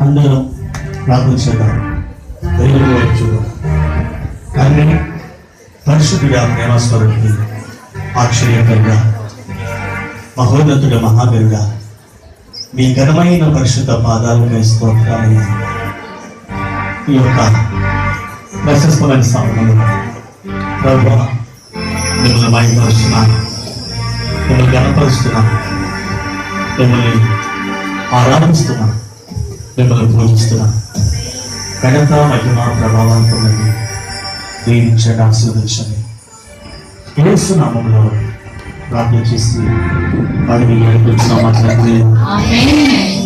అందరం ప్రార్థన చేద్దాం దేవుడు వైపు చూద్దాం కానీ పరిశుద్ధుడా ప్రేమస్వరుడికి ఆశ్చర్యకరంగా మహోన్నతుడ మహాబిరుడా మీ ఘనమైన పరిశుద్ధ పాదాలకై స్తోత్రాలయ్యా. ఈ యొక్క ప్రశస్తమైన సమయంలో ప్రభు మిమ్మల్ని మహిమపరుస్తున్నాను మిమ్మల్ని గణపరుస్తున్నాను. మిమ్మల్ని ఆరాధిస్తున్నాను. మిమ్మల్ని పూజిస్తున్నాను. ఘనత మహిమ ప్రభావంతో దీవించండి ఆశీర్వదించండి. ఏసునామంలో ప్రార్థన చేసి వాడిని ఏడుపుతున్నాం మాట్లాడితే